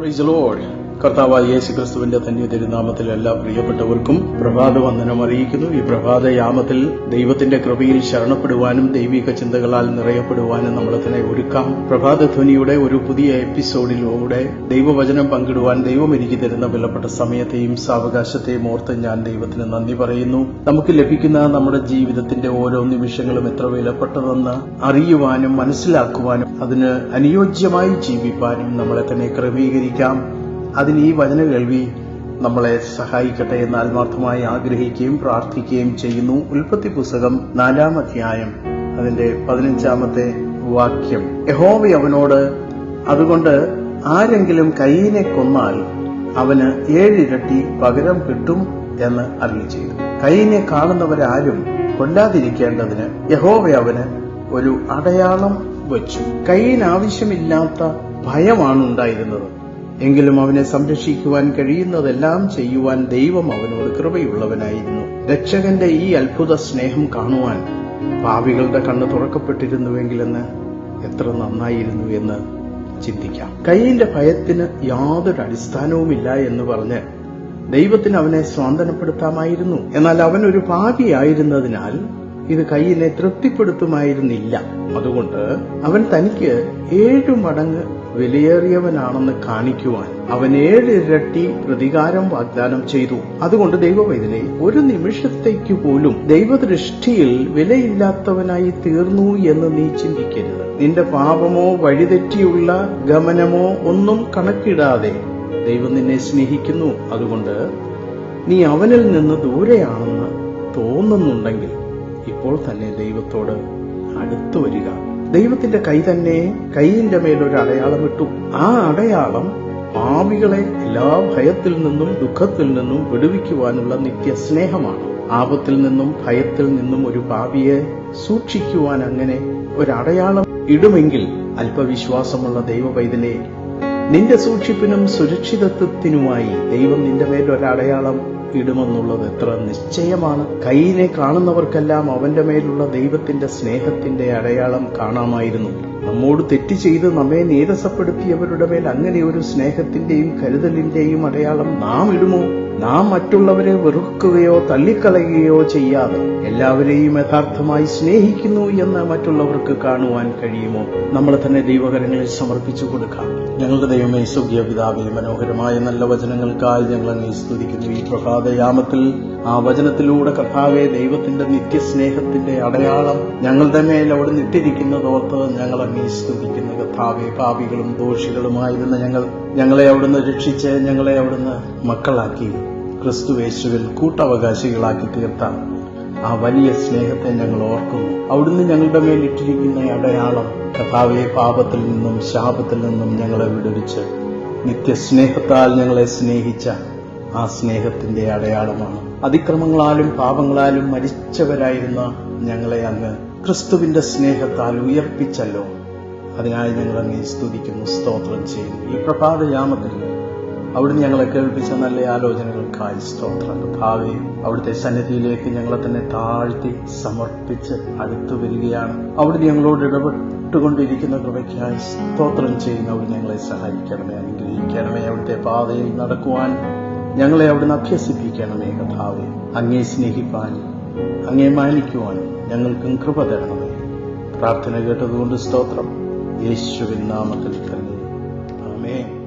Praise the Lord. കർത്താവായ യേശു ക്രിസ്തുവിന്റെ തന്നെ തിരുനാമത്തിൽ എല്ലാ പ്രിയപ്പെട്ടവർക്കും പ്രഭാത വന്ദനം അറിയിക്കുന്നു. ഈ പ്രഭാത യാമത്തിൽ ദൈവത്തിന്റെ കൃപയിൽ ശരണപ്പെടുവാനും ദൈവിക ചിന്തകളാൽ നിറയപ്പെടുവാനും നമ്മൾ തന്നെ ഒരുക്കാം. പ്രഭാത ധ്വനിയുടെ ഒരു പുതിയ എപ്പിസോഡിലൂടെ ദൈവവചനം പങ്കിടുവാൻ ദൈവം എനിക്ക് തരുന്ന വിലപ്പെട്ട സമയത്തെയും സാവകാശത്തെയും ഓർത്ത് ഞാൻ ദൈവത്തിന് നന്ദി പറയുന്നു. നമുക്ക് ലഭിക്കുന്ന നമ്മുടെ ജീവിതത്തിന്റെ ഓരോ നിമിഷങ്ങളും എത്ര വിലപ്പെട്ടതെന്ന് അറിയുവാനും മനസ്സിലാക്കുവാനും അതിന് അനുയോജ്യമായി ജീവിപ്പാനും നമ്മളെ തന്നെ ക്രമീകരിക്കാം. അതിന് ഈ വചന കേൾവി നമ്മളെ സഹായിക്കട്ടെ എന്ന് ആത്മാർത്ഥമായി ആഗ്രഹിക്കുകയും പ്രാർത്ഥിക്കുകയും ചെയ്യുന്നു. ഉൽപ്പത്തി പുസ്തകം നാലാം അധ്യായം അതിന്റെ പതിനഞ്ചാമത്തെ വാക്യം. യഹോവി അവനോട് അതുകൊണ്ട് ആരെങ്കിലും കയ്യിനെ കൊന്നാൽ അവന് ഏഴിരട്ടി പകരം കിട്ടും എന്ന് അറിയി ചെയ്തു. കയ്യിനെ കാണുന്നവരാരും കൊല്ലാതിരിക്കേണ്ടതിന് യഹോവ അവന് ഒരു അടയാളം വച്ചു. കയ്യിന് ആവശ്യമില്ലാത്ത ഭയമാണ് ഉണ്ടായിരുന്നത്. എങ്കിലും അവനെ സംരക്ഷിക്കുവാൻ കഴിയുന്നതെല്ലാം ചെയ്യുവാൻ ദൈവം അവനോട് കൃപയുള്ളവനായിരുന്നു. രക്ഷകന്റെ ഈ അത്ഭുത സ്നേഹം കാണുവാൻ പാവികളുടെ കണ്ണ് തുറക്കപ്പെട്ടിരുന്നുവെങ്കിലെന്ന് എത്ര നന്നായിരുന്നു എന്ന് ചിന്തിക്കാം. കയ്യിന്റെ ഭയത്തിന് യാതൊരു അടിസ്ഥാനവുമില്ല എന്ന് പറഞ്ഞ് ദൈവത്തിന് അവനെ സ്വാന്തനപ്പെടുത്താമായിരുന്നു. എന്നാൽ അവൻ ഒരു പാപിയായിരുന്നതിനാൽ ഇത് കയ്യിനെ തൃപ്തിപ്പെടുത്തുമായിരുന്നില്ല. അതുകൊണ്ട് അവൻ തനിക്ക് ഏഴു മടങ്ങ് വിലയേറിയവനാണെന്ന് കാണിക്കുവാൻ അവൻ ഏഴിരട്ടി പ്രതികാരം വാഗ്ദാനം ചെയ്തു. അതുകൊണ്ട് ദൈവവൈദ്യനെ ഒരു നിമിഷത്തേക്ക് പോലും ദൈവദൃഷ്ടിയിൽ വിലയില്ലാത്തവനായി തീർന്നു എന്ന് നീ ചിന്തിക്കരുത്. നിന്റെ പാപമോ വഴിതെറ്റിയുള്ള ഗമനമോ ഒന്നും കണക്കിടാതെ ദൈവം നിന്നെ സ്നേഹിക്കുന്നു. അതുകൊണ്ട് നീ അവനിൽ നിന്ന് ദൂരെയാണെന്ന് തോന്നുന്നുണ്ടെങ്കിൽ ഇപ്പോൾ തന്നെ ദൈവത്തോട് അടുത്തു വരിക. ദൈവത്തിന്റെ കൈ തന്നെ കൈയിന്റെ മേലൊരു അടയാളം ഇട്ടു. ആ അടയാളം പാപികളെ എല്ലാ ഭയത്തിൽ നിന്നും ദുഃഖത്തിൽ നിന്നും വിടുവിക്കുവാനുള്ള നിത്യസ്നേഹമാണ്. ആപത്തിൽ നിന്നും ഭയത്തിൽ നിന്നും ഒരു പാപിയെ സൂക്ഷിക്കുവാൻ അങ്ങനെ ഒരടയാളം ഇടുമെങ്കിൽ അല്പവിശ്വാസമുള്ള ദൈവവൈദ്യനെ നിന്റെ സൂക്ഷിപ്പിനും സുരക്ഷിതത്വത്തിനുമായി ദൈവം നിന്റെ മേലൊരടയാളം ഇടുമെന്നുള്ളത് എത്ര നിശ്ചയമാണ്. കൈയിനെ കാണുന്നവർക്കെല്ലാം അവന്റെ മേലുള്ള ദൈവത്തിന്റെ സ്നേഹത്തിന്റെ അടയാളം കാണാമായിരുന്നു. നമ്മോട് തെറ്റ് ചെയ്ത് നമ്മെ നീരസപ്പെടുത്തിയവരുടെ മേൽ അങ്ങനെ ഒരു സ്നേഹത്തിന്റെയും കരുതലിന്റെയും അടയാളം നാം ഇടുമോ? നാം മറ്റുള്ളവരെ വെറുക്കുകയോ തള്ളിക്കളയുകയോ ചെയ്യാതെ എല്ലാവരെയും യഥാർത്ഥമായി സ്നേഹിക്കുന്നു എന്ന് മറ്റുള്ളവർക്ക് കാണുവാൻ കഴിയുമോ? നമ്മൾ തന്നെ ദൈവകരങ്ങളിൽ സമർപ്പിച്ചു കൊടുക്കാം. ഞങ്ങളുടെ ദൈവമേ സുഖ്യ പിതാവിൽ മനോഹരമായ നല്ല വചനങ്ങൾക്കായി ഞങ്ങൾ അങ്ങേ സ്തുതിക്കുന്നു. ഈ പ്രഭാതയാമത്തിൽ ആ വചനത്തിലൂടെ കർത്താവെ ദൈവത്തിന്റെ നിത്യസ്നേഹത്തിന്റെ അടയാളം ഞങ്ങളുടെ മേൽ അവിടെ നിട്ടിരിക്കുന്നതോർത്ത് ഞങ്ങൾ അങ്ങേ സ്തുതിക്കുന്നു. കർത്താവെ പാപികളും ദോഷികളുമായിരുന്ന ഞങ്ങൾ ഞങ്ങളെ അവിടുന്ന് രക്ഷിച്ച് ഞങ്ങളെ അവിടുന്ന് മക്കളാക്കി ക്രിസ്തുവേശുവിൽ കൂട്ടവകാശികളാക്കി തീർത്ത. ആ വലിയ സ്നേഹത്തെ ഞങ്ങൾ ഓർക്കുന്നു അവിടുന്ന് ഞങ്ങളുടെ മേൽ ഇട്ടിരിക്കുന്ന അടയാളം കഥാവെ പാപത്തിൽ നിന്നും ശാപത്തിൽ നിന്നും ഞങ്ങളെ വിടുവിച്ച് നിത്യസ്നേഹത്താൽ ഞങ്ങളെ സ്നേഹിച്ച ആ സ്നേഹത്തിന്റെ അടയാളമാണ്. അതിക്രമങ്ങളാലും പാപങ്ങളാലും മരിച്ചവരായിരുന്ന ഞങ്ങളെ അങ്ങ് ക്രിസ്തുവിന്റെ സ്നേഹത്താൽ ഉയർപ്പിച്ചല്ലോ. അതിനായി ഞങ്ങൾ അങ്ങേ സ്തുതിക്കുന്നു സ്തോത്രം ചെയ്യുന്നു. ഈ പ്രഭാതയാമത്തിൽ അവിടുന്ന് ഞങ്ങളെ കേൾപ്പിച്ച നല്ല ആലോചനകൾക്കായി സ്തോത്രം ഭാവി അവിടുത്തെ സന്നിധിയിലേക്ക് ഞങ്ങളെ തന്നെ താഴ്ത്തി സമർപ്പിച്ച് അടുത്തു വരികയാണ്. അവിടുന്ന് ഞങ്ങളോട് ഇടപെട്ടുകൊണ്ടിരിക്കുന്ന കൃപയ്ക്കായി സ്തോത്രം ചെയ്യുന്ന അവിടെ ഞങ്ങളെ സഹായിക്കണമേ. അനുഗ്രഹിക്കണമേ. അവിടുത്തെ പാതയിൽ നടക്കുവാൻ ഞങ്ങളെ അവിടുന്ന് അഭ്യസിപ്പിക്കണമേ കഥാവെ അങ്ങേ സ്നേഹിപ്പാൻ അങ്ങേ മാനിക്കുവാൻ ഞങ്ങൾക്കും കൃപ തരണമേ. പ്രാർത്ഥന കേട്ടതുകൊണ്ട് സ്തോത്രം. യേശുവിൻ നാമത്തിൽ തന്നെ ആമേ